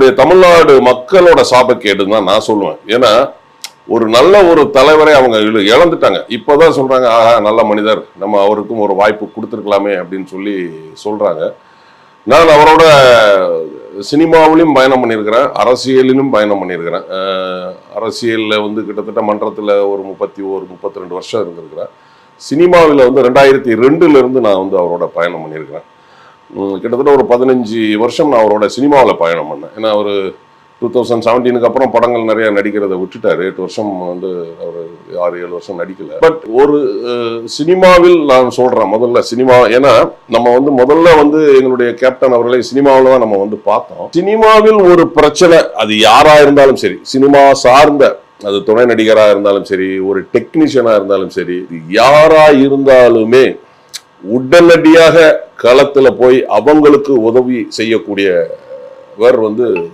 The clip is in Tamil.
நம்முடைய தமிழ்நாடு மக்களோட சாபக்கேடுன்னு தான் நான் சொல்லுவேன். ஏன்னா ஒரு நல்ல ஒரு தலைவரை அவங்க இழந்துட்டாங்க. இப்போதான் சொல்றாங்க ஆஹா நல்ல மனிதர். நம்ம அவருக்கும் ஒரு வாய்ப்பு கொடுத்துருக்கலாமே அப்படின்னு சொல்லி சொல்றாங்க. நான் அவரோட சினிமாவிலும் பயணம் பண்ணியிருக்கிறேன். அரசியலிலும் பயணம் பண்ணியிருக்கிறேன். அரசியலில் வந்து கிட்டத்தட்ட மன்றத்தில் ஒரு முப்பத்தி ஒரு முப்பத்தி ரெண்டு வருஷம் இருந்திருக்கிறேன். சினிமாவில் வந்து ரெண்டாயிரத்தி ரெண்டுலேருந்து நான் வந்து அவரோட பயணம் பண்ணியிருக்கிறேன். கிட்டத்தட்ட ஒரு பதினஞ்சு வருஷம் நான் அவரோட சினிமாவில் பயணம் பண்ணேன். ஏன்னா அவர் டூ தௌசண்ட் செவன்டீனுக்கு அப்புறம் படங்கள் நிறைய நடிக்கிறத விட்டுட்டார். எட்டு வருஷம் வந்து அவர் ஆறு ஏழு வருஷம் நடிக்கல. பட் ஒரு சினிமாவில் நான் சொல்கிறேன் முதல்ல சினிமா. ஏன்னா நம்ம வந்து முதல்ல வந்து எங்களுடைய கேப்டன் அவர்களை சினிமாவில் தான் நம்ம வந்து பார்த்தோம். சினிமாவில் ஒரு பிரச்சனை அது யாராக இருந்தாலும் சரி சினிமா சார்ந்த அது துணை நடிகராக இருந்தாலும் சரி ஒரு டெக்னீஷியனாக இருந்தாலும் சரி யாராக இருந்தாலுமே உடனடியாக களத்தில் போய் அவங்களுக்கு உதவி செய்யக்கூடியவர் வந்து